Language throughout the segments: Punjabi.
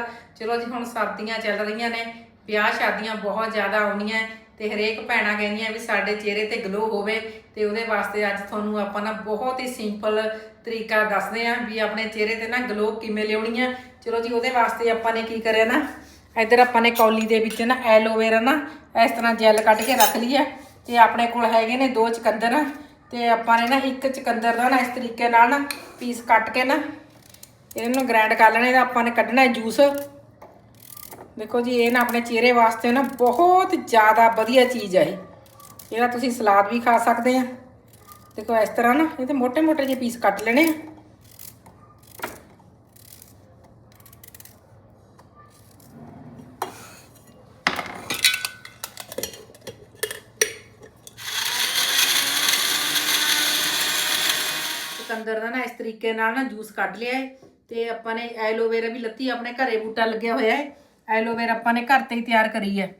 ਕੀ ਚਲੋ ਜੀ, ਹੁਣ ਸਰਦੀਆਂ ਚੱਲ ਰਹੀਆਂ ਨੇ, ਵਿਆਹ ਸ਼ਾਦੀਆਂ ਬਹੁਤ ਜ਼ਿਆਦਾ ਆਉਣੀਆਂ ਤੇ ਹਰੇਕ ਭੈਣਾਂ ਕਹਿੰਦੀਆਂ ਵੀ ਸਾਡੇ ਚਿਹਰੇ ਤੇ ਗਲੋ ਹੋਵੇ ਤੇ ਉਹਦੇ ਵਾਸਤੇ ਅੱਜ ਤੁਹਾਨੂੰ ਆਪਾਂ ਨਾ ਬਹੁਤ ਹੀ ਸਿੰਪਲ ਤਰੀਕਾ ਦੱਸਦੇ ਆਂ ਵੀ ਆਪਣੇ ਚਿਹਰੇ ਤੇ ਨਾ ਗਲੋ ਕਿਵੇਂ ਲਿਆਉਣੀ ਆ ਚਲੋ ਜੀ, ਉਹਦੇ ਵਾਸਤੇ ਆਪਾਂ ਨੇ ਕੀ ਕਰਿਆ ਨਾ, ਇੱਧਰ ਆਪਾਂ ਨੇ ਕੌਲੀ ਦੇ ਵਿੱਚ ਨਾ ਐਲੋਵੇਰਾ ਨਾ ਇਸ ਤਰ੍ਹਾਂ ਜੈਲ ਕੱਢ ਕੇ ਰੱਖ ਲਈ ਹੈ ਤੇ ਆਪਣੇ ਕੋਲ ਹੈਗੇ ਨੇ ਦੋ ਚਕੰਦਰ ਤੇ ਆਪਾਂ ਨੇ ਨਾ ਇੱਕ ਚਕੰਦਰ ਦਾ ਨਾ ਇਸ ਤਰੀਕੇ ਨਾਲ ਨਾ ਪੀਸ ਕੱਟ ਕੇ ਨਾ ਇਹਨਾਂ ਨੂੰ ਗ੍ਰਾਈਂਡ ਕਰ ਲੈਣਾ, ਇਹਦਾ ਆਪਾਂ ਨੇ ਕੱਢਣਾ ਹੈ ਜੂਸ ਦੇਖੋ ਜੀ, ਇਹ ਨਾ ਆਪਣੇ ਚਿਹਰੇ ਵਾਸਤੇ ਨਾ ਬਹੁਤ ਜ਼ਿਆਦਾ ਵਧੀਆ ਚੀਜ਼ ਹੈ ਇਹਦਾ ਤੁਸੀਂ ਸਲਾਦ ਵੀ ਖਾ ਸਕਦੇ ਆ। ਦੇਖੋ, ਇਸ ਤਰ੍ਹਾਂ ਨਾ ਇਹਦੇ ਤੇ ਮੋٹے-ਮੋٹے ਜਿਹੇ ਪੀਸ ਕੱਟ ਲੈਣੇ ਆ। ਚੁਕੰਦਰ ਦਾ ਨਾ ਇਸ ਤਰੀਕੇ ਨਾਲ ਨਾ ਜੂਸ ਕੱਢ ਲਿਆ ਹੈ। ਤੇ ਆਪਾਂ ਨੇ ਐਲੋਵੇਰਾ ਵੀ ਲੱਤੀ, ਆਪਣੇ ਘਰੇ ਬੂਟਾ ਲੱਗਿਆ ਹੋਇਆ ਹੈ। ਐਲੋਵੇਰਾ ਆਪਾਂ ਨੇ ਘਰ ਤੇ ਹੀ ਤਿਆਰ ਕਰੀ ਹੈ।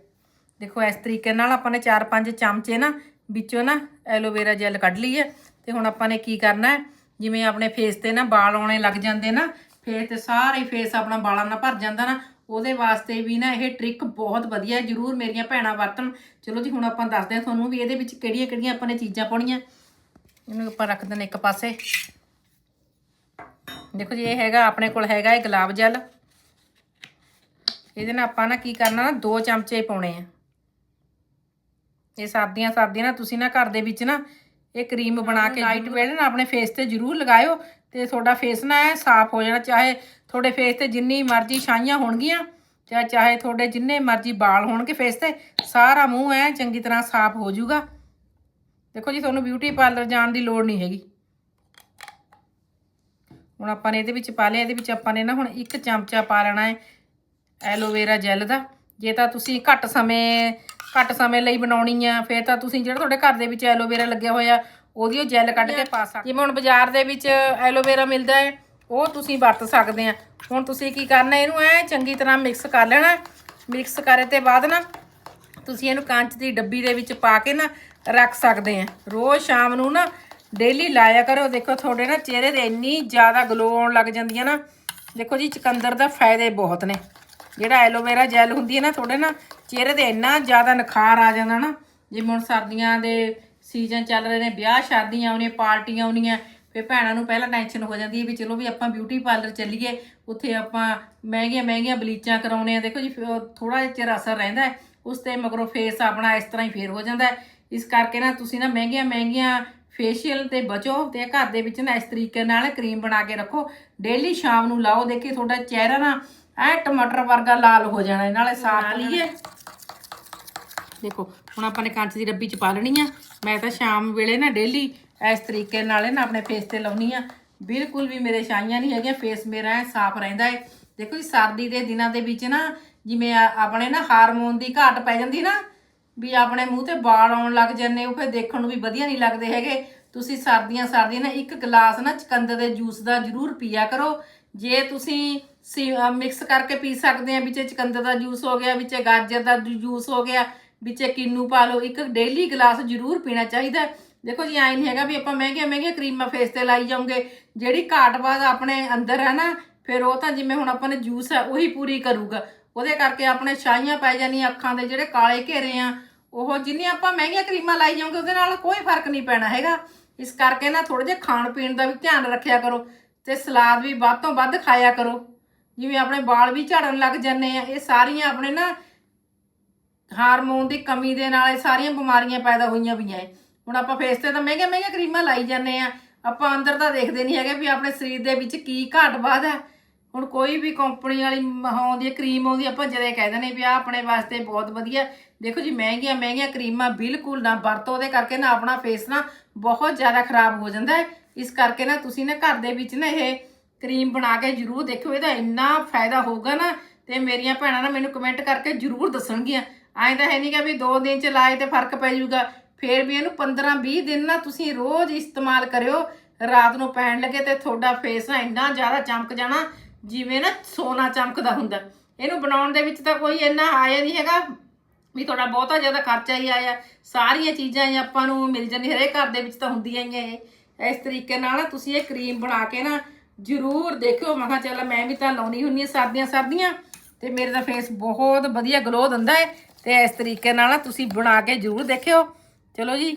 ਦੇਖੋ, ਇਸ ਤਰੀਕੇ ਨਾਲ ਆਪਾਂ ਨੇ 4-5 ਚਮਚੇ ਨਾ ਵਿੱਚੋਂ ਨਾ ਐਲੋਵੇਰਾ ਜੈਲ ਕੱਢ ਲਈ ਹੈ। ਤੇ ਹੁਣ ਆਪਾਂ ਨੇ ਕੀ ਕਰਨਾ ਹੈ? ਜਿਵੇਂ ਆਪਣੇ ਫੇਸ ਤੇ ਨਾ ਵਾਲ ਆਉਣੇ ਲੱਗ ਜਾਂਦੇ ਨਾ ਫੇਸ ਤੇ ਸਾਰੇ ਫੇਸ ਆਪਣਾ ਵਾਲਾਂ ਨਾਲ ਭਰ ਜਾਂਦਾ ਨਾ, ਉਹਦੇ ਵਾਸਤੇ ਵੀ ਨਾ ਇਹ ਟ੍ਰਿਕ ਬਹੁਤ ਵਧੀਆ ਹੈ। ਜਰੂਰ ਮੇਰੀਆਂ ਭੈਣਾਂ ਵਰਤਣ। ਚਲੋ ਜੀ, ਹੁਣ ਆਪਾਂ ਦੱਸਦੇ ਹਾਂ ਤੁਹਾਨੂੰ ਵੀ ਇਹਦੇ ਵਿੱਚ ਕਿਹੜੀਆਂ ਕਿਹੜੀਆਂ ਆਪਾਂ ਨੇ ਚੀਜ਼ਾਂ ਪਾਉਣੀਆਂ। ਇਹਨੂੰ ਆਪਾਂ ਰੱਖ ਦਿੰਦੇ ਇੱਕ ਪਾਸੇ। ਦੇਖੋ ਜੀ ਇਹ ਹੈਗਾ ਆਪਣੇ ਕੋਲ ਹੈਗਾ ਇਹ ਗੁਲਾਬ ਜਲ। ਇਹਦੇ ਨਾਲ ਆਪਾਂ ਨਾ ਕੀ ਕਰਨਾ ਨਾ ਦੋ ਚਮਚੇ ਪਾਉਣੇ ਆ। ਇਹ ਸਰਦੀਆਂ ਸਰਦੀਆਂ ਨਾ ਤੁਸੀਂ ਨਾ ਘਰ ਦੇ ਵਿੱਚ ਨਾ ਇਹ ਕਰੀਮ ਬਣਾ ਕੇ ਲਾਈਟ ਵੇਲੇ ਨਾ ਆਪਣੇ ਫੇਸ ਤੇ ਜ਼ਰੂਰ ਲਗਾਇਓ ਤੇ ਤੁਹਾਡਾ ਫੇਸ ਨਾ ਐ ਸਾਫ਼ ਹੋ ਜਾਣਾ ਚਾਹੇ ਤੁਹਾਡੇ ਫੇਸ ਤੇ ਜਿੰਨੀ ਮਰਜ਼ੀ ਛਾਈਆਂ ਹੋਣਗੀਆਂ ਚਾਹੇ ਚਾਹੇ ਤੁਹਾਡੇ ਜਿੰਨੇ ਮਰਜ਼ੀ ਵਾਲ ਹੋਣਗੇ ਫੇਸ ਤੇ ਸਾਰਾ ਮੂੰਹ ਐ ਚੰਗੀ ਤਰ੍ਹਾਂ ਸਾਫ਼ ਹੋ ਜਾਊਗਾ। ਦੇਖੋ ਜੀ ਤੁਹਾਨੂੰ ਬਿਊਟੀ ਪਾਰਲਰ ਜਾਣ ਦੀ ਲੋੜ ਨਹੀਂ ਹੈਗੀ। ਹੁਣ ਆਪਾਂ ਨੇ ਇਹਦੇ ਵਿੱਚ ਪਾ ਲਿਆ, ਇਹਦੇ ਵਿੱਚ ਆਪਾਂ ਨੇ ਨਾ ਹੁਣ ਇੱਕ ਚਮਚਾ ਪਾ ਲੈਣਾ ਹੈ ਐਲੋਵੇਰਾ ਜੈਲ ਦਾ। ਜੇ ਤਾਂ ਤੁਸੀਂ ਘੱਟ ਸਮੇਂ ਘੱਟ ਸਮੇਂ ਲਈ ਬਣਾਉਣੀ ਆ, ਫਿਰ ਤਾਂ ਤੁਸੀਂ ਜਿਹੜਾ ਤੁਹਾਡੇ ਘਰ ਦੇ ਵਿੱਚ ਐਲੋਵੇਰਾ ਲੱਗਿਆ ਹੋਇਆ, ਉਹਦੀ ਉਹ ਜੈਲ ਕੱਢ ਕੇ ਪਾ ਸਕਦੇ ਜਿਵੇਂ ਹੁਣ ਬਾਜ਼ਾਰ ਦੇ ਵਿੱਚ ਐਲੋਵੇਰਾ ਮਿਲਦਾ ਹੈ, ਉਹ ਤੁਸੀਂ ਵਰਤ ਸਕਦੇ ਆ। ਹੁਣ ਤੁਸੀਂ ਕੀ ਕਰਨਾ, ਇਹਨੂੰ ਐ ਚੰਗੀ ਤਰ੍ਹਾਂ ਮਿਕਸ ਕਰ ਲੈਣਾ। ਮਿਕਸ ਕਰੇ ਤੇ ਬਾਅਦ ਨਾ ਤੁਸੀਂ ਇਹਨੂੰ ਕੰਚ ਦੀ ਡੱਬੀ ਦੇ ਵਿੱਚ ਪਾ ਕੇ ਨਾ ਰੱਖ ਸਕਦੇ ਆ। ਰੋਜ਼ ਸ਼ਾਮ ਨੂੰ ਨਾ ਡੇਲੀ ਲਾਇਆ ਕਰੋ। ਦੇਖੋ, ਤੁਹਾਡੇ ਨਾ ਚਿਹਰੇ ਤੇ ਇੰਨੀ ਜ਼ਿਆਦਾ ਗਲੋ ਆਉਣ ਲੱਗ ਜਾਂਦੀ ਹੈ ਨਾ। ਦੇਖੋ ਜੀ, ਚਕੰਦਰ ਦਾ ਫਾਇਦੇ ਬਹੁਤ ਨੇ। ਜਿਹੜਾ ਐਲੋਵੇਰਾ ਜੈਲ ਹੁੰਦੀ ਹੈ ਨਾ, ਤੁਹਾਡੇ ਨਾ ਚਿਹਰੇ ਤੇ ਇੰਨਾ ਜ਼ਿਆਦਾ ਨਿਖਾਰ ਆ ਜਾਂਦਾ ਨਾ। ਜਿਵੇਂ ਹੁਣ ਸਰਦੀਆਂ ਦੇ ਸੀਜ਼ਨ ਚੱਲ ਰਹੇ ਨੇ, ਵਿਆਹ ਸ਼ਾਦੀਆਂ ਆਉਣੀਆਂ, ਪਾਰਟੀਆਂ ਆਉਣੀਆਂ ਫੇ ਭੈਣਾਂ ਨੂੰ ਪਹਿਲਾਂ ਟੈਨਸ਼ਨ ਹੋ ਜਾਂਦੀ ਹੈ ਵੀ ਚਲੋ ਵੀ ਆਪਾਂ ਬਿਊਟੀ ਪਾਰਲਰ ਚੱਲੀਏ। ਉੱਥੇ ਆਪਾਂ ਮਹਿੰਗੀਆਂ ਮਹਿੰਗੀਆਂ ਬਲੀਚਾਂ ਕਰਾਉਣੇ ਆ। ਦੇਖੋ ਜੀ ਥੋੜਾ ਜਿਹਾ ਚਿਰ ਅਸਰ ਰਹਿੰਦਾ ਉਸ ਤੇ ਮਗਰੋਂ ਫੇਸ ਆਪਣਾ ਇਸ ਤਰ੍ਹਾਂ ਹੀ ਫੇਰ ਹੋ ਜਾਂਦਾ ਇਸ ਕਰਕੇ ਨਾ ਤੁਸੀਂ ਨਾ ਮਹਿੰਗੀਆਂ ਮਹਿੰਗੀਆਂ ਫੇਸ਼ੀਅਲ ਤੇ ਬਚੋ ਤੇ ਘਰ ਦੇ ਵਿੱਚ ਨਾ ਇਸ ਤਰੀਕੇ ਨਾਲ ਕਰੀਮ ਬਣਾ ਕੇ ਰੱਖੋ। ਡੇਲੀ ਸ਼ਾਮ ਨੂੰ ਲਾਓ ਦੇਖੀ ਤੁਹਾਡਾ ਚਿਹਰਾ ਨਾ ਐ ਟਮਾਟਰ ਵਰਗਾ ਲਾਲ ਹੋ ਜਾਣਾ ਇਹ ਨਾਲੇ ਸਾਫ਼ ਲਈਏ ਦੇਖੋ ਹੁਣ ਆਪਾਂ ਨੇ ਕੰਚ ਦੀ ਡੱਬੀ ਚ ਪਾ ਲੈਣੀ ਆ। ਮੈਂ ਤਾਂ ਸ਼ਾਮ ਵੇਲੇ ਨਾ ਡੇਲੀ ਇਸ ਤਰੀਕੇ ਨਾਲ ਨਾ ਆਪਣੇ ਫੇਸ ਤੇ ਲਾਉਣੀ ਆ। ਬਿਲਕੁਲ ਵੀ ਮੇਰੇ ਛਾਈਆਂ ਨਹੀਂ ਹੈਗੀਆਂ ਫੇਸ ਮੇਰਾ ਐ ਸਾਫ਼ ਰਹਿੰਦਾ ਹੈ ਦੇਖੋ ਜੀ ਸਰਦੀ ਦੇ ਦਿਨਾਂ ਦੇ ਵਿੱਚ ਨਾ ਜਿਵੇਂ ਆਪਣੇ ਨਾ ਹਾਰਮੋਨ ਦੀ ਘਾਟ ਪੈ ਜਾਂਦੀ ਨਾ ਵੀ ਆਪਣੇ ਮੂੰਹ ਤੇ ਵਾਲ ਆਉਣ ਲੱਗ ਜਾਂਦੇ, ਉਹ ਫਿਰ ਦੇਖਣ ਨੂੰ ਵੀ ਵਧੀਆ ਨਹੀਂ ਲੱਗਦੇ ਹੈਗੇ। ਤੁਸੀਂ ਸਰਦੀਆਂ ਸਰਦੀਆਂ ਨਾ ਇੱਕ ਗਲਾਸ ਨਾ ਚਕੰਦਰ ਦੇ ਜੂਸ ਦਾ ਜ਼ਰੂਰ ਪੀਆ ਕਰੋ। ਜੇ ਤੁਸੀਂ ਮਿਕਸ ਕਰਕੇ ਪੀ ਸਕਦੇ ਆ ਵਿੱਚ ਚਕੰਦਰ ਦਾ ਜੂਸ ਹੋ ਗਿਆ ਵਿੱਚ ਗਾਜਰ ਦਾ ਜੂਸ ਹੋ ਗਿਆ ਵਿੱਚ ਕਿੰਨੂ ਪਾ ਲਓ, ਇੱਕ ਡੇਲੀ ਗਲਾਸ ਜ਼ਰੂਰ ਪੀਣਾ ਚਾਹੀਦਾ। ਦੇਖੋ ਜੀ, ਐਂ ਨਹੀਂ ਹੈਗਾ ਵੀ ਆਪਾਂ ਮਹਿੰਗੀਆਂ ਮਹਿੰਗੀਆਂ ਕਰੀਮਾਂ ਫੇਸ ਤੇ ਲਾਈ ਜਾਉਂਗੇ ਜਿਹੜੀ ਘਾਟ ਬਾਅਦ ਆਪਣੇ ਅੰਦਰ ਹੈ ਨਾ, ਫਿਰ ਉਹ ਤਾਂ ਜਿਵੇਂ ਹੁਣ ਆਪਾਂ ਨੇ ਜੂਸ ਹੈ ਉਹੀ ਪੂਰੀ ਕਰੂਗਾ। ਉਹਦੇ ਕਰਕੇ ਆਪਣੇ ਛਾਈਆਂ ਪੈ ਜਾਣੀਆਂ ਅੱਖਾਂ ਦੇ ਜਿਹੜੇ ਕਾਲੇ ਘੇਰੇ ਆ, ਉਹ ਜਿੰਨੀਆਂ ਆਪਾਂ ਮਹਿੰਗੀਆਂ ਕਰੀਮਾਂ ਲਾਈ ਜਾਓਗੇ, ਉਹਦੇ ਨਾਲ ਕੋਈ ਫ਼ਰਕ ਨਹੀਂ ਪੈਣਾ ਹੈਗਾ। ਇਸ ਕਰਕੇ ਨਾ ਥੋੜੇ ਜਿਹਾ ਖਾਣ ਪੀਣ ਦਾ ਵੀ ਧਿਆਨ ਰੱਖਿਆ ਕਰੋ ਤੇ ਸਲਾਦ ਵੀ ਵੱਧ ਤੋਂ ਵੱਧ ਖਾਇਆ ਕਰੋ। ਜਿਵੇਂ ਆਪਣੇ ਵਾਲ ਵੀ ਝੜਨ ਲੱਗ ਜਾਂਦੇ ਆ, ਇਹ ਸਾਰੀਆਂ ਆਪਣੇ ਨਾ ਹਾਰਮੋਨ ਦੀ ਕਮੀ ਦੇ ਨਾਲ ਇਹ ਸਾਰੀਆਂ ਬਿਮਾਰੀਆਂ ਪੈਦਾ ਹੋਈਆਂ ਪਈਆਂ ਏ। ਹੁਣ ਆਪਾਂ ਫੇਸ ਤੇ ਤਾਂ ਮਹਿੰਗੇ ਮਹਿੰਗੇ ਕਰੀਮਾਂ ਲਾਈ ਜਾਂਦੇ ਆ, ਆਪਾਂ ਅੰਦਰ ਤਾਂ ਦੇਖਦੇ ਨਹੀਂ ਹੈਗੇ ਵੀ ਆਪਣੇ ਸਰੀਰ ਦੇ ਵਿੱਚ ਕੀ ਘਾਟ ਵਾਧ ਹੈ ਹੁਣ ਕੋਈ ਵੀ ਕੰਪਨੀ ਵਾਲੀ ਮ- ਆਉਂਦੀ ਹੈ, ਕਰੀਮ ਆਉਂਦੀ, ਆਪਾਂ ਜਦੇ ਕਹਿ ਦਿੰਦੇ ਵੀ ਆ ਆਪਣੇ ਵਾਸਤੇ ਬਹੁਤ ਵਧੀਆ। ਦੇਖੋ ਜੀ, ਮਹਿੰਗੀਆਂ ਮਹਿੰਗੀਆਂ ਕਰੀਮਾਂ ਬਿਲਕੁਲ ਨਾ ਵਰਤੋ ਉਹਦੇ ਕਰਕੇ ਨਾ ਆਪਣਾ ਫੇਸ ਨਾ ਬਹੁਤ ਜ਼ਿਆਦਾ ਖਰਾਬ ਹੋ ਜਾਂਦਾ ਹੈ। ਇਸ ਕਰਕੇ ਨਾ ਤੁਸੀਂ ਨਾ ਘਰ ਦੇ ਵਿੱਚ ਨਾ ਇਹ ਕਰੀਮ ਬਣਾ ਕੇ ਜਰੂਰ ਦੇਖੋ ਇਹਦਾ ਇੰਨਾ ਫਾਇਦਾ ਹੋਊਗਾ ਨਾ ਤੇ ਮੇਰੀਆਂ ਭੈਣਾਂ ਨਾ ਮੈਨੂੰ ਕਮੈਂਟ ਕਰਕੇ ਜਰੂਰ ਦੱਸਣਗੀਆਂ। ਐਂ ਤਾਂ ਹੈ ਨਹੀਂ ਕਿ ਵੀ 2 ਦਿਨ ਚ ਲਾਏ ਤੇ ਫ਼ਰਕ ਪੈ ਜਾਊਗਾ, ਫੇਰ ਵੀ ਇਹਨੂੰ 15 20 ਦਿਨ ਨਾ ਤੁਸੀਂ ਰੋਜ਼ ਇਸਤੇਮਾਲ ਕਰਿਓ। ਰਾਤ ਨੂੰ ਪੈਣ ਲੱਗੇ ਤੇ ਤੁਹਾਡਾ ਫੇਸ ਨਾ ਇੰਨਾ ਜ਼ਿਆਦਾ ਚਮਕ ਜਾਣਾ ਜਿਵੇਂ ਨਾ ਸੋਨਾ ਚਮਕਦਾ ਹੁੰਦਾ। ਇਹਨੂੰ ਬਣਾਉਣ ਦੇ ਵਿੱਚ ਤਾਂ ਕੋਈ ਇੰਨਾ ਆਇਆ ਨਹੀਂ ਹੈਗਾ ਵੀ ਤੁਹਾਡਾ ਬਹੁਤਾ ਜ਼ਿਆਦਾ ਖਰਚਾ ਹੀ ਆਇਆ। ਸਾਰੀਆਂ ਚੀਜ਼ਾਂ ਹੀ ਆਪਾਂ ਨੂੰ ਮਿਲ ਜਾਂਦੀਆਂ। ਹਰੇਕ ਘਰ ਦੇ ਵਿੱਚ ਤਾਂ ਹੁੰਦੀਆਂ ਹੀ ਆ ਇਹ। ਇਸ ਤਰੀਕੇ ਨਾਲ ਤੁਸੀਂ ਇਹ ਕਰੀਮ ਬਣਾ ਕੇ ਨਾ ਜਰੂਰ ਦੇਖਿਓ। ਮੈਂ ਕਿਹਾ, ਚੱਲ ਮੈਂ ਵੀ ਤਾਂ ਲਾਉਣੀ ਹੁੰਨੀ ਆ ਸਰਦੀਆਂ ਸਰਦੀਆਂ। ਤੇ ਮੇਰੇ ਦਾ ਫੇਸ ਬਹੁਤ ਵਧੀਆ ਗਲੋ ਦਿੰਦਾ ਹੈ। ਤੇ ਇਸ ਤਰੀਕੇ ਨਾਲ ਤੁਸੀਂ ਬਣਾ ਕੇ ਜਰੂਰ ਦੇਖਿਓ। ਚਲੋ ਜੀ।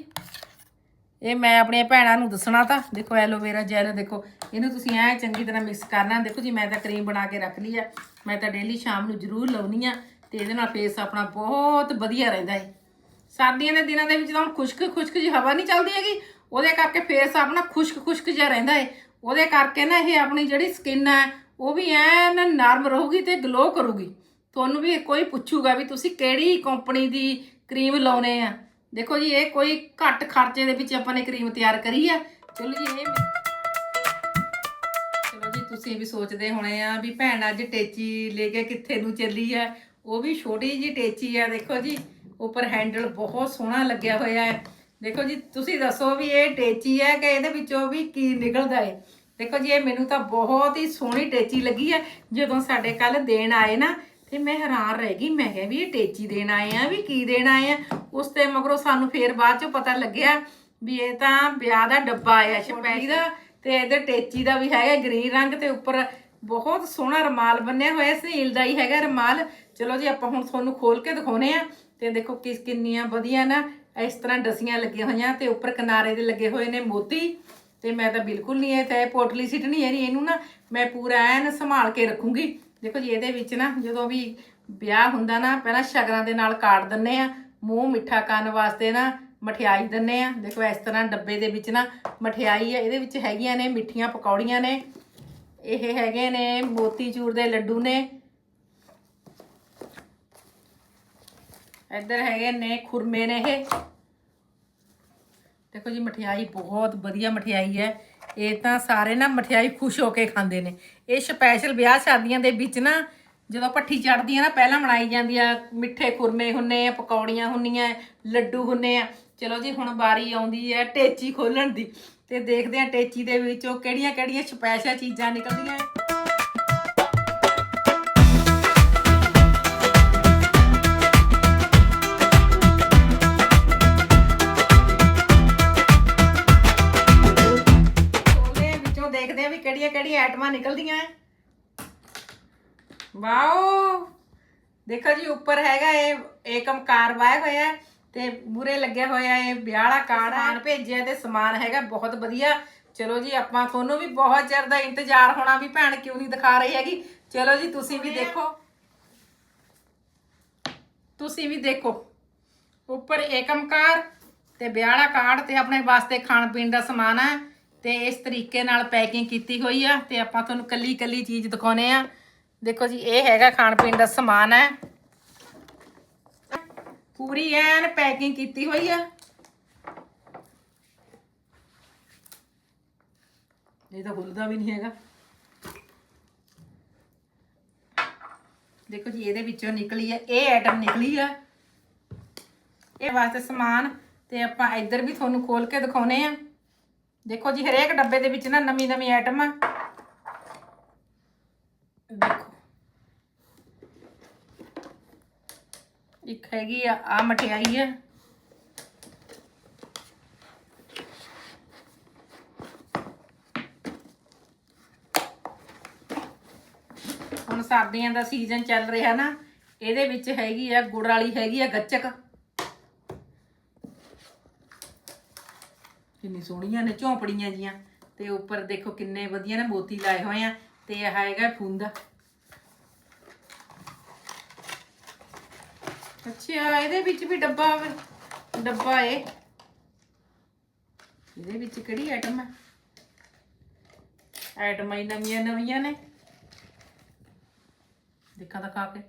ਇਹ ਮੈਂ ਆਪਣੀਆਂ ਭੈਣਾਂ ਨੂੰ ਦੱਸਣਾ ਤਾਂ, ਦੇਖੋ ਐਲੋਵੇਰਾ ਜੈਲ ਦੇਖੋ, ਇਹਨੂੰ ਤੁਸੀਂ ਐ ਚੰਗੀ ਤਰ੍ਹਾਂ ਮਿਕਸ ਕਰਨਾ, ਦੇਖੋ ਜੀ, ਮੈਂ ਤਾਂ ਕਰੀਮ ਬਣਾ ਕੇ ਰੱਖ ਲਈ ਆ, ਮੈਂ ਤਾਂ ਡੇਲੀ ਸ਼ਾਮ ਨੂੰ ਜ਼ਰੂਰ ਲਾਉਣੀ ਆ, ਤੇ ਇਹਦੇ ਨਾਲ ਫੇਸ ਆਪਣਾ ਬਹੁਤ ਵਧੀਆ ਰਹਿੰਦਾ ਹੈ ਸਰਦੀਆਂ ਦੇ ਦਿਨਾਂ ਦੇ ਵਿੱਚ ਤਾਂ ਹੁਣ ਖੁਸ਼ਕ ਖੁਸ਼ਕ ਜੀ ਹਵਾ ਨਹੀਂ ਚੱਲਦੀ ਹੈਗੀ, ਉਹਦੇ ਕਰਕੇ ਫੇਸ ਆਪਣਾ ਖੁਸ਼ਕ ਖੁਸ਼ਕ ਜਿਹਾ ਰਹਿੰਦਾ ਹੈ ਉਹਦੇ ਕਰਕੇ ਨਾ ਇਹ ਆਪਣੀ ਜਿਹੜੀ ਸਕਿਨ ਹੈ ਉਹ ਵੀ ਐਨ ਨਰਮ ਰਹੂਗੀ ਤੇ ਗਲੋ ਕਰੂਗੀ। ਤੁਹਾਨੂੰ ਵੀ ਕੋਈ ਪੁੱਛੂਗਾ ਵੀ ਤੁਸੀਂ ਕਿਹੜੀ ਕੰਪਨੀ ਦੀ ਕਰੀਮ ਲਾਉਨੇ ਆ। ਦੇਖੋ ਜੀ, ਇਹ ਕੋਈ ਘੱਟ ਖਰਚੇ ਦੇ ਵਿੱਚ ਆਪਾਂ ਨੇ ਕਰੀਮ ਤਿਆਰ ਕਰੀ ਆ। ਚਲੋ ਜੀ, ਇਹ ਚਲੋ ਜੀ, ਤੁਸੀਂ ਵੀ ਸੋਚਦੇ ਹੋਣੇ ਆ ਵੀ ਭੈਣ ਅੱਜ ਟੇਚੀ ਲੈ ਕੇ ਕਿੱਥੇ ਨੂੰ ਚੱਲੀ ਆ। ਉਹ ਵੀ ਛੋਟੀ ਜੀ ਟੇਚੀ ਆ, ਦੇਖੋ ਜੀ, ਉੱਪਰ ਹੈਂਡਲ ਬਹੁਤ ਸੋਹਣਾ ਲੱਗਿਆ ਹੋਇਆ ਹੈ ਦੇਖੋ ਜੀ, ਤੁਸੀਂ ਦੱਸੋ ਵੀ ਇਹ ਟੇਚੀ ਹੈ ਕਿ ਇਹਦੇ ਵਿੱਚੋਂ ਵੀ ਕੀ ਨਿਕਲਦਾ ਹੈ ਦੇਖੋ ਜੀ, ਇਹ ਮੈਨੂੰ ਤਾਂ ਬਹੁਤ ਹੀ ਸੋਹਣੀ ਟੇਚੀ ਲੱਗੀ ਹੈ ਜਦੋਂ ਸਾਡੇ ਕੱਲ ਦੇਣ ਆਏ ਨਾ ਤੇ ਮੈਂ ਹੈਰਾਨ ਰਹਿ ਗਈ। ਮੈਂ ਕਿਹਾ ਵੀ ਇਹ ਟੇਚੀ ਦੇਣ ਆਏ ਆ, ਵੀ ਕੀ ਦੇਣ ਆਏ ਆ? ਉਸ ਤੇ ਮਗਰੋਂ ਸਾਨੂੰ ਫੇਰ ਬਾਅਦ ਚੋਂ ਪਤਾ ਲੱਗਿਆ ਵੀ ਇਹ ਤਾਂ ਵਿਆਹ ਦਾ ਡੱਬਾ ਆਇਆ ਸ਼ਪੈਲੀ ਦਾ ਤੇ ਇਹਦੇ ਟੇਚੀ ਦਾ ਵੀ ਹੈਗਾ ਗ੍ਰੀਨ ਰੰਗ ਤੇ ਉੱਪਰ ਬਹੁਤ ਸੋਹਣਾ ਰਮਾਲ ਬੰਨਿਆ ਹੋਇਆ ਸਨੀਲ ਦਾ ਹੀ ਹੈਗਾ ਰਮਾਲ। ਚਲੋ ਜੀ, ਆਪਾਂ ਹੁਣ ਤੁਹਾਨੂੰ ਖੋਲ ਕੇ ਦਿਖਾਉਨੇ ਆ ਤੇ ਦੇਖੋ ਕਿਸ ਕਿੰਨੀਆਂ ਵਧੀਆ ਨਾ ਇਸ ਤਰ੍ਹਾਂ ਡਸੀਆਂ ਲੱਗੀਆਂ ਹੋਈਆਂ ਤੇ ਉੱਪਰ ਕਿਨਾਰੇ ਦੇ ਲੱਗੇ ਹੋਏ ਨੇ ਮੋਤੀ। ਤੇ ਮੈਂ ਤਾਂ ਬਿਲਕੁਲ ਨਹੀਂ, ਇਹ ਤੇ ਪੋਟਲੀ ਸਿੱਟਣੀ ਹੈ ਨਹੀਂ ਇਹਨੂੰ ਨਾ ਮੈਂ ਪੂਰਾ ਐਨ ਸੰਭਾਲ ਕੇ ਰੱਖੂੰਗੀ। ਦੇਖੋ ਜੀ, ਇਹਦੇ ਵਿੱਚ ਨਾ ਜਦੋਂ ਵੀ ਵਿਆਹ ਹੁੰਦਾ ਨਾ, ਪਹਿਲਾਂ ਸ਼ਗਰਾਂ ਦੇ ਨਾਲ ਕਾੜ ਦਿੰਨੇ ਆ, ਮੂੰਹ ਮਿੱਠਾ ਕਰਨ ਵਾਸਤੇ ਨਾ ਮਠਿਆਈ ਦਿੰਨੇ ਆ। ਦੇਖੋ, ਇਸ ਤਰ੍ਹਾਂ ਡੱਬੇ ਦੇ ਵਿੱਚ ਨਾ ਮਠਿਆਈ ਹੈ ਇਹਦੇ ਵਿੱਚ ਹੈਗੀਆਂ ਨੇ ਮਿੱਠੀਆਂ ਪਕੌੜੀਆਂ ਨੇ। ਇਹ ਹੈਗੇ ਨੇ ਮੋਤੀਚੂਰ ਦੇ ਲੱਡੂ ਨੇ। ਇੱਧਰ ਹੈਗੇ ਨੇ ਖੁਰਮੇ ਨੇ ਇਹ। ਦੇਖੋ ਜੀ, ਮਠਿਆਈ ਬਹੁਤ ਵਧੀਆ ਮਠਿਆਈ ਹੈ। ਇਹ ਤਾਂ ਸਾਰੇ ਨਾ ਮਠਿਆਈ ਖੁਸ਼ ਹੋ ਕੇ ਖਾਂਦੇ ਨੇ। ਇਹ ਸਪੈਸ਼ਲ ਵਿਆਹ ਸ਼ਾਦੀਆਂ ਦੇ ਵਿੱਚ ਨਾ, ਜਦੋਂ ਪੱਠੀ ਚੜਦੀ ਆ ਨਾ, ਪਹਿਲਾਂ ਬਣਾਈ ਜਾਂਦੀ ਆ ਮਿੱਠੇ ਖੁਰਮੇ ਹੁੰਨੇ ਆ, ਪਕੌੜੀਆਂ ਹੁੰਨੀਆਂ, ਲੱਡੂ ਹੁੰਨੇ ਆ। ਚਲੋ ਜੀ, ਹੁਣ ਵਾਰੀ ਆਉਂਦੀ ਹੈ ਟੇਚੀ ਖੋਲਣ ਦੀ। ਤੇ ਦੇਖਦੇ ਆ ਟੇਚੀ ਦੇ ਵਿੱਚੋਂ ਕਿਹੜੀਆਂ ਕਿਹੜੀਆਂ ਸਪੈਸ਼ਲ ਚੀਜ਼ਾਂ ਨਿਕਲਦੀਆਂ। ਕਿਹੜੀਆਂ ਆਈਟਮਾਂ ਨਿਕਲਦੀਆਂ? ਐ ਵਾਓ। ਦੇਖੋ ਜੀ ਉੱਪਰ ਹੈਗਾ ਇਹ ਏਕਮ ਕਾਰ ਵਾਇਆ ਹੋਇਆ ਹੈ ਤੇ ਮੂਰੇ ਲੱਗਿਆ ਹੋਇਆ ਇਹ ਵਿਆਹ ਵਾਲਾ ਕਾਰਡ ਆਨ ਭੇਜਿਆ ਤੇ ਸਮਾਨ ਹੈਗਾ ਬਹੁਤ ਵਧੀਆ। ਚਲੋ ਜੀ ਆਪਾਂ ਤੁਹਾਨੂੰ ਵੀ ਬਹੁਤ ਚਿਰ ਦਾ ਇੰਤਜ਼ਾਰ ਹੋਣਾ ਵੀ ਭੈਣ ਕਿਉਂ ਨਹੀਂ ਦਿਖਾ ਰਹੀ ਹੈਗੀ। ਚਲੋ ਜੀ ਤੁਸੀਂ ਵੀ ਦੇਖੋ। ਤੁਸੀਂ ਵੀ ਦੇਖੋ। ਉੱਪਰ ਏਕਮ ਕਾਰ ਤੇ ਵਿਆਹ ਵਾਲਾ ਕਾਰਡ ਤੇ ਆਪਣੇ ਵਾਸਤੇ ਖਾਣ ਪੀਣ ਦਾ ਸਮਾਨ ਹੈ। ਤੇ ਇਸ ਤਰੀਕੇ ਨਾਲ ਪੈਕਿੰਗ ਕੀਤੀ ਹੋਈ ਆ ਤੇ ਆਪਾਂ ਤੁਹਾਨੂੰ ਕੱਲੀ ਕੱਲੀ ਚੀਜ਼ ਦਿਖਾਉਨੇ ਆ। ਦੇਖੋ ਜੀ, ਇਹ ਹੈਗਾ ਖਾਣ ਪੀਣ ਦਾ ਸਮਾਨ ਹੈ। ਪੂਰੀ ਐਨ ਪੈਕਿੰਗ ਕੀਤੀ ਹੋਈ ਆ। ਇਹ ਤਾਂ ਖੁੱਲਦਾ ਵੀ ਨਹੀਂ ਹੈਗਾ। ਦੇਖੋ ਜੀ, ਇਹਦੇ ਵਿੱਚੋਂ ਨਿਕਲੀ ਆ, ਇਹ ਆਈਟਮ ਨਿਕਲੀ ਆ। ਇਹ ਵਾਸਤੇ ਸਮਾਨ ਤੇ ਆਪਾਂ ਇੱਧਰ ਵੀ ਤੁਹਾਨੂੰ ਖੋਲ ਕੇ ਦਿਖਾਉਨੇ ਆ। ਦੇਖੋ ਜੀ, ਹਰੇਕ ਡੱਬੇ ਦੇ ਵਿੱਚ ਨਾ ਨਵੀਂ ਨਵੀਂ ਆਈਟਮ ਆ। ਦੇਖੋ। ਇੱਕ ਹੈਗੀ ਆ ਆ ਮਠਿਆਈ ਹੈ ਹੁਣ ਸਰਦੀਆਂ ਦਾ ਸੀਜ਼ਨ ਚੱਲ ਰਿਹਾ ਨਾ, ਇਹਦੇ ਵਿੱਚ ਹੈਗੀ ਆ, ਗੁੜ ਵਾਲੀ ਹੈਗੀ ਆ ਗੱਚਕ। ਕਿੰਨੀ ਸੋਹਣੀਆਂ ਨੇ, ਝੌਂਪੜੀਆਂ ਜੀਆਂ। ਤੇ ਉੱਪਰ ਦੇਖੋ ਕਿੰਨੇ ਵਧੀਆ ਨੇ, ਮੋਤੀ ਲਾਏ ਹੋਏ ਆ। ਤੇ ਇਹ ਹੈਗਾ ਫੁੰਦਾ। ਅੱਛਾ, ਇਹਦੇ ਵਿੱਚ ਵੀ ਡੱਬਾ ਡੱਬਾ ਏ। ਇਹਦੇ ਵਿੱਚ ਕਿਹੜੀ ਆਈਟਮ ਹੈ ਆਈਟਮਾਂ ਹੀ ਨਵੀਆਂ ਨਵੀਆਂ ਨੇ। ਦੇਖਾਂ ਤਾਂ ਖਾ ਕੇ।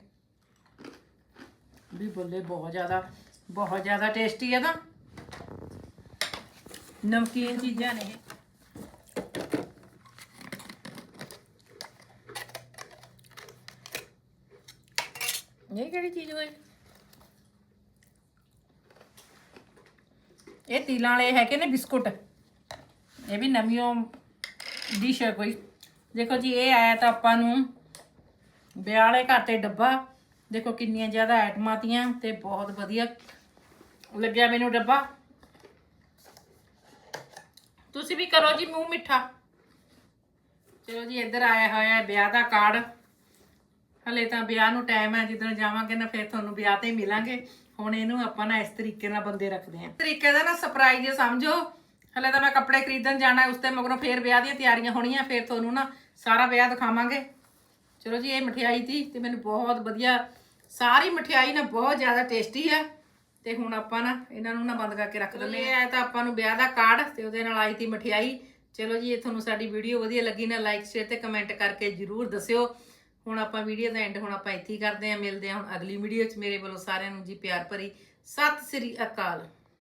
ਵੀ ਬੱਲੇ, ਬਹੁਤ ਜ਼ਿਆਦਾ ਬਹੁਤ ਜ਼ਿਆਦਾ ਟੇਸਟੀ ਹੈ ਤਾਂ। ਨਮਕੀਨ ਚੀਜ਼ਾਂ ਨੇ ਇਹ। ਇਹ ਕਿਹੜੀ ਚੀਜ਼ ਹੋਈ? ਇਹ ਤਿਲਾਂ ਵਾਲੇ ਹੈਗੇ ਨੇ ਬਿਸਕੁਟ। ਇਹ ਵੀ ਨਵੀਂ ਡਿਸ਼ ਹੈ ਕੋਈ। ਦੇਖੋ ਜੀ, ਇਹ ਆਇਆ ਤਾਂ ਆਪਾਂ ਨੂੰ ਵਿਆਹ ਵਾਲੇ ਘਰ ਤੇ ਡੱਬਾ। ਦੇਖੋ ਕਿੰਨੀਆਂ ਜ਼ਿਆਦਾ ਆਈਟਮਾਂ ਤੀਆਂ ਤੇ ਬਹੁਤ ਵਧੀਆ ਲੱਗਿਆ ਮੈਨੂੰ ਡੱਬਾ। ਤੁਸੀਂ ਵੀ ਕਰੋ ਜੀ ਮੂੰਹ ਮਿੱਠਾ। ਚਲੋ ਜੀ ਇੱਧਰ ਆਇਆ ਹੋਇਆ ਹੈ ਵਿਆਹ ਦਾ ਕਾਰਡ। ਹਲੇ ਤਾਂ ਵਿਆਹ ਨੂੰ ਟਾਈਮ ਹੈ ਜਦੋਂ ਜਾਵਾਂਗੇ ਨਾ ਫਿਰ ਤੁਹਾਨੂੰ ਵਿਆਹ ਤੇ ਹੀ ਮਿਲਾਂਗੇ। ਹੁਣ ਇਹਨੂੰ ਆਪਾਂ ਨਾ ਇਸ ਤਰੀਕੇ ਨਾਲ ਬੰਦੇ ਰੱਖਦੇ ਹਾਂ। ਤਰੀਕੇ ਦਾ ਨਾ ਸਰਪ੍ਰਾਈਜ਼ ਸਮਝੋ। ਹਲੇ ਤਾਂ ਮੈਂ ਕੱਪੜੇ ਖਰੀਦਣ ਜਾਣਾ ਹੈ, ਉਸ ਤੇ ਮਗਰੋਂ ਫੇਰ ਵਿਆਹ ਦੀਆਂ ਤਿਆਰੀਆਂ ਹੋਣੀਆਂ ਫਿਰ ਤੁਹਾਨੂੰ ਨਾ ਸਾਰਾ ਵਿਆਹ ਦਿਖਾਵਾਂਗੇ। ਚਲੋ ਜੀ ਇਹ ਮਠਿਆਈ ਸੀ ਤੇ ਮੈਨੂੰ ਬਹੁਤ ਵਧੀਆ ਸਾਰੀ ਮਠਿਆਈ ਨਾ ਬਹੁਤ ਜ਼ਿਆਦਾ ਟੇਸਟੀ ਆ। ਤੇ ਹੁਣ ਆਪਾਂ ਨਾ ਇਹਨਾਂ ਨੂੰ ਨਾ ਬੰਦ ਕਰਕੇ ਰੱਖ ਦਿੰਦੇ ਆ ਇਹ ਤਾਂ ਆਪਾਂ ਨੂੰ ਵਿਆਹ ਦਾ ਕਾਰਡ ਤੇ ਉਹਦੇ ਨਾਲ ਆਈ ਤੀ ਮਠਿਆਈ। ਚਲੋ ਜੀ ਇਹ ਤੁਹਾਨੂੰ ਸਾਡੀ ਵੀਡੀਓ ਵਧੀਆ ਲੱਗੀ ਨਾ ਲਾਈਕ ਸ਼ੇਅਰ ਤੇ ਕਮੈਂਟ ਕਰਕੇ ਜਰੂਰ ਦੱਸਿਓ। ਹੁਣ ਆਪਾਂ ਵੀਡੀਓ ਦਾ ਐਂਡ ਹੁਣ ਆਪਾਂ ਇੱਥੇ ਹੀ ਕਰਦੇ ਆ ਮਿਲਦੇ ਆ ਹੁਣ ਅਗਲੀ ਵੀਡੀਓ 'ਚ। ਮੇਰੇ ਵੱਲੋਂ ਸਾਰਿਆਂ ਨੂੰ ਜੀ ਪਿਆਰ ਭਰੀ। ਸਤਿ ਸ੍ਰੀ ਅਕਾਲ।